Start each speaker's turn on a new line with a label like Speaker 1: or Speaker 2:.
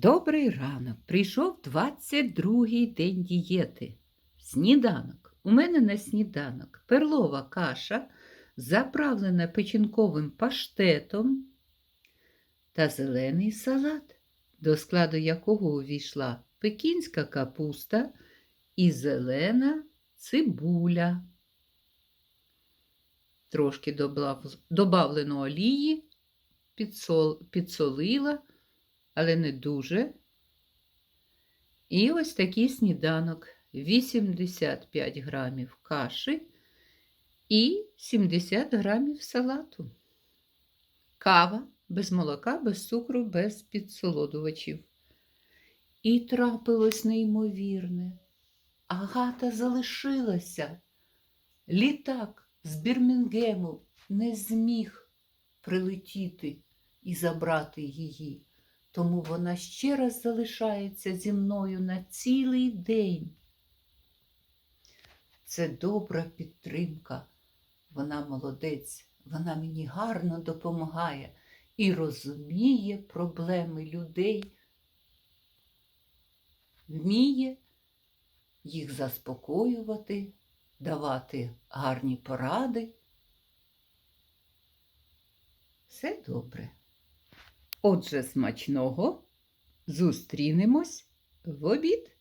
Speaker 1: Добрий ранок. Прийшов 22-й день дієти. Сніданок. У мене на сніданок перлова каша, заправлена печінковим паштетом та зелений салат, до складу якого увійшла пекінська капуста і зелена цибуля. Трошки добавлено олії, підсол, підсолила але не дуже. І ось такий сніданок: 85 грамів каші і 70 грамів салату. Кава без молока, без цукру, без підсолодувачів. І трапилось неймовірне. Агата залишилася. Літак з Бірмінгему не зміг прилетіти і забрати її. Тому вона ще раз залишається зі мною на цілий день. Це добра підтримка. Вона молодець, вона мені гарно допомагає і розуміє проблеми людей, вміє їх заспокоювати, давати гарні поради. Все добре. Отже, смачного зустрінемось в обід.